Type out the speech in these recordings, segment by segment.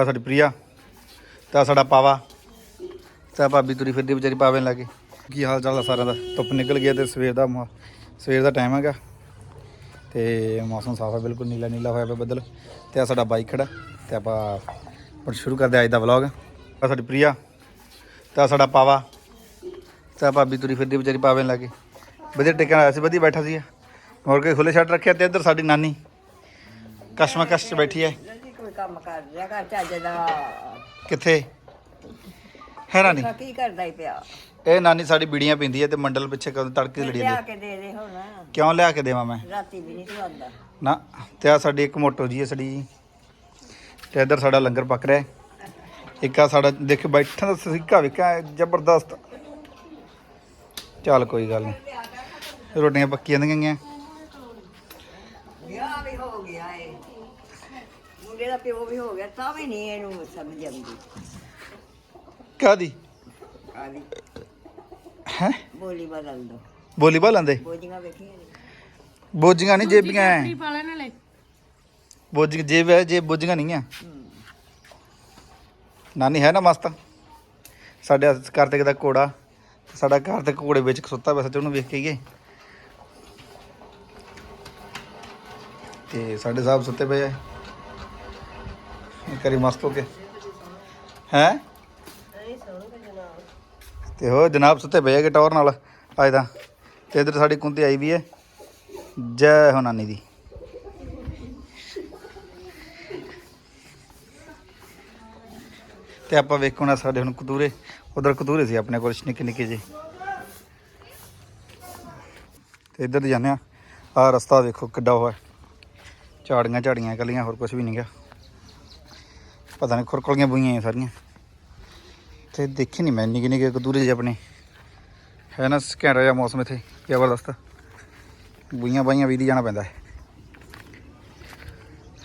ਆਹ ਸਾਡੀ ਪ੍ਰਿਆ, ਤਾਂ ਸਾਡਾ ਪਾਵਾ, ਤਾਂ ਭਾਬੀ ਤੁਰੀ ਫਿਰਦੀ ਵਿਚਾਰੀ ਪਾਵੇ ਲੱਗੇ। ਕੀ ਹਾਲ ਚਾਲ ਆ ਸਾਰਿਆਂ ਦਾ? ਧੁੱਪ ਨਿਕਲ ਗਿਆ ਤੇ ਸਵੇਰ ਦਾ ਮੌ- ਸਵੇਰ ਦਾ ਟਾਈਮ ਹੈਗਾ। ਤੇ ਮੌਸਮ ਸਾਫ਼ ਹੈ ਬਿਲਕੁਲ ਨੀਲਾ ਨੀਲਾ ਹੋਇਆ ਪਿਆ ਬੱਦਲ। ਤੇ ਆ ਸਾਡਾ ਬਾਈਕ ਖੜਾ, ਤੇ ਆਪਾਂ ਹੁਣ ਸ਼ੁਰੂ ਕਰਦੇ ਹਾਂ ਅੱਜ ਦਾ ਵਲੌਗ ਆ ਸਾਡੀ ਪ੍ਰਿਆ, ਤਾਂ ਸਾਡਾ ਪਾਵਾ, ਤਾਂ ਭਾਬੀ ਤੁਰੀ ਫਿਰਦੀ ਵਿਚਾਰੀ ਪਾਵੇ ਲੱਗੇ। ਵਧੀਆ ਟਿਕਣ ਆਇਆ ਸੀ, ਵਧੀਆ ਬੈਠਾ ਸੀ ਹੋਰ ਕੇ ਖੁੱਲੇ ਛੱਡ ਰੱਖਿਆ ਤੇ ਇੱਧਰ ਸਾਡੀ ਨਾਨੀ। ਕਸ਼ਮਾ ਕਸ਼ ਚ ਬੈਠੀ ਹੈ। ਕੋਈ ਕੰਮ ਕਰ ਲਿਆ ਕਰ ਚੱਜ ਦਾ। ਕਿੱਥੇ? ਹੈ ਨਾਨੀ ਤਾਂ ਕੀ ਕਰਦਾ ਹੀ ਪਿਆ। ਇਹ ਨਾਨੀ ਸਾਡੀ ਬੀੜੀਆਂ ਪੀਂਦੀ ਹੈ ਤੇ ਮੰਡਲ ਪਿੱਛੇ ਕਦੋਂ ਤੜਕੇ ਲੜੀ ਲਿਆ ਜਾਂਦੀ। ਕੇ ਦੇ ਦੇ ਹੁਣ। ਕਿਉਂ ਲਿਆ ਕੇ ਦੇਵਾਂ ਮੈਂ? ਰਾਤੀ ਵੀ ਨਹੀਂ ਤੂੰ ਆਉਂਦਾ ਨਾ ਤੇ ਆ ਸਾਡੀ ਇੱਕ ਮੋਟੋ ਜੀ ਹੈ ਜੀ। ਤੇ ਇੱਧਰ ਸਾਡਾ ਲੰਗਰ ਪੱਕ ਰਿਹਾ ਹੈ। ਇੱਕ ਆ ਸਾਡਾ ਦੇਖ ਬੈਠਣ ਦਾ ਸਰੀਕਾ ਵਿਕਾ ਜ਼ਬਰਦਸਤ। ਚੱਲ ਕੋਈ ਗੱਲ ਨਹੀਂ ਰੋਟੀਆਂ ਪੱਕੀਆਂ ਦੀਆਂ ਗਈਆਂ। ਵਿਆਹ ਵੀ ਹੋ ਗਿਆ ਏ। ਮੁੰਡੇ ਦਾ ਪਿਓ ਵੀ ਹੋ ਗਿਆ ਤਾਂ ਵੀ ਨਹੀਂ ਇਹਨੂੰ ਸਮਝ ਆਉਂਦੀ। ਕਾਦੀ ਹੈ? ਬੋਲੀ ਬਦਲ ਦੋ। ਬੋਲੀ ਬਾਲੰਦੇ ਬੋਝੀਆਂ ਵੇਖੀਆਂ ਨੀ? ਬੋਝੀਆਂ ਨਹੀਂ ਜੇਬੀਆਂ ਹੈ ਪਾਲੇ ਨਾਲੇ ਬੋਝ ਜੇਬ ਹੈ ਜੇਬ ਬੋਝੀਆਂ ਨਹੀਂ ਆ ਹੂੰ। ਨਾਨੀ ਹੈ ਨਾ ਮਸਤ? ਸਾਡੇ ਕਾਰਤਿਕ ਦਾ ਘੋੜਾ ਸਾਡਾ ਕਾਰਤਿਕ ਘੋੜੇ ਵਿੱਚ ਸੁੱਤਾ ਪਿਆ ਸੱਚ ਉਹਨੂੰ ਵੇਖ ਕੇ ਗਏ ਤੇ ਸਾਡੇ ਸਾਹਿਬ ਸੁੱਤੇ ਪਏ ਆ ਕਰੀ ਮਸਤ ਹੋ ਕੇ। ਹੈ? ਤੇ ਹੋ ਜਨਾਬ ਸੁੱਤੇ ਪਏ ਆ ਟੌਰ ਨਾਲ, ਅੱਜ ਤਾਂ। ਤੇ ਇਧਰ ਸਾਡੀ ਕੁੰਤੀ ਆਈ ਵੀ ਹੈ। ਜੈ ਹੋ ਨਾਨੀ ਦੀ। ਤੇ ਆਪਾਂ ਵੇਖੋ ਨਾ ਸਾਡੇ ਹੁਣ ਕਤੂਰੇ। ਉਧਰ ਕਤੂਰੇ ਸੀ ਆਪਣੇ ਕੋਲ, ਨਿੱਕੇ ਨਿੱਕੇ ਜੇ ਤੇ ਇੱਧਰ ਜਾਂਦੇ ਆ ਆਹ ਰਸਤਾ ਦੇਖੋ ਕਿੱਡਾ ਹੋਇਆ ਝਾੜੀਆਂ ਝਾੜੀਆਂ ਕੱਲੀਆਂ ਹੋਰ ਕੁਝ ਵੀ ਨਹੀਂ ਗਿਆ ਪਤਾ ਨਹੀਂ ਖੁਰਕਲੀਆਂ ਬੁਈਆਂ ਆ ਸਾਰੀਆਂ। ਤੇ ਦੇਖੀ ਨਹੀਂ ਮੈਂ ਨਿੱਕੇ ਨਿੱਕੇ ਕਤੂਰੇ ਜਿਹੇ ਆਪਣੇ। ਹੈ ਨਾ ਘੈਂਟਾ ਜਿਹਾ ਮੌਸਮ ਇੱਥੇ, ਜ਼ਬਰਦਸਤ। ਬੁਈਆਂ ਬਾਈਆਂ ਵੀ ਦੀ ਜਾਣਾ ਪੈਂਦਾ ਹੈ।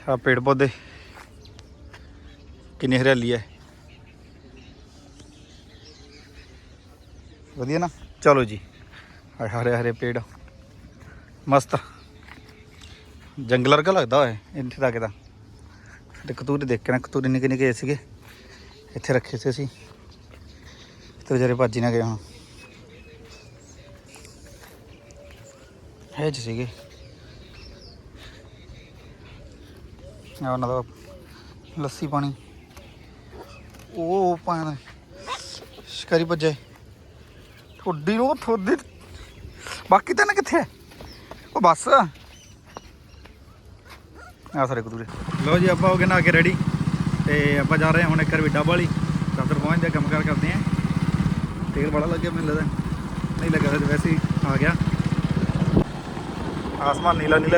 ਆ ਪੇੜ ਪੌਦੇ। ਕਿੰਨੀ ਹਰਿਆਲੀ ਹੈ। ਵਧੀਆ ਨਾ? ਚਲੋ ਜੀ। ਹਰੇ ਹਰੇ ਪੇੜ। ਮਸਤ। ਜੰਗਲ ਵਰਗਾ ਲੱਗਦਾ ਹੋਏ ਇੱਥੇ ਤੱਕ ਤਾਂ। ਤੇ ਕਤੂਰੇ ਦੇਖ ਕੇ ਨਾ, ਕਤੂਰੇ ਨਿੱਕੇ ਨਿੱਕੇ ਸੀਗੇ। ਇੱਥੇ ਰੱਖੇ ਸੀ ਅਸੀਂ। ਤੇ ਵਿਚਾਰੇ ਭੱਜ ਹੀ ਨਾ ਗਏ ਹੁਣ ਹੈ ਜੀ ਸੀਗੇ। ਆ ਉਹਨਾਂ ਦਾ ਲੱਸੀ ਪਾਣੀ। ਉਹ ਪਾਣ ਸ਼ਿਕਾਰੀ ਭੱਜੇ ਥੋੜੀ ਨੂੰ ਥੋੜੀ ਬਾਕੀ ਤਾਂ ਨਾ ਕਿੱਥੇ ਹੈ ਉਹ ਬਸ ਆ ਸਾਰੇ ਕਦੂਰੇ ਲਓ ਜੀ, ਆਪਾਂ ਹੋ ਗਏ ਨਾ ਕੇ ਰੈਡੀ ਤੇ ਆਪਾਂ ਜਾ ਰਹੇ ਹਾਂ ਹੁਣ ਇੱਕ ਵਾਰ ਡੱਬ ਵਾਲੀ। ਦਫ਼ਤਰ ਪਹੁੰਚਦੇ ਆ ਕੰਮ ਕਾਰ ਕਰਦੇ ਆ ਤੇਲ ਬੜਾ ਲੱਗਿਆ ਮੈਨੂੰ ਲੱਗਦਾ। ਨਹੀਂ ਲੱਗਾ ਵੈਸੇ ਹੀ ਆ ਗਿਆ। ਆਸਮਾਨ ਨੀਲਾ ਨੀਲਾ।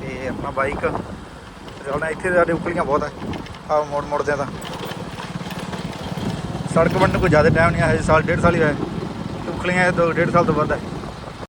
ਤੇ ਆਪਣਾ ਬਾਈਕ ਚਲਣਾ ਇੱਥੇ ਸਾਡੇ ਉਕਲੀਆਂ ਬਹੁਤ ਆ। ਆ ਮੋੜ ਮੋੜਦੇ ਆ ਤਾਂ। ਸੜਕ ਬਣਨ ਨੂੰ ਕੋਈ ਜ਼ਿਆਦਾ ਟਾਈਮ ਨਹੀਂ ਆ, ਹਜੇ ਸਾਲ, ਡੇਢ ਸਾਲ ਹੀ ਹੋਇਆ। ਉਖਲੀਆਂ ਦੋ, ਡੇਢ ਸਾਲ ਤੋਂ ਵੱਧ ਹੈ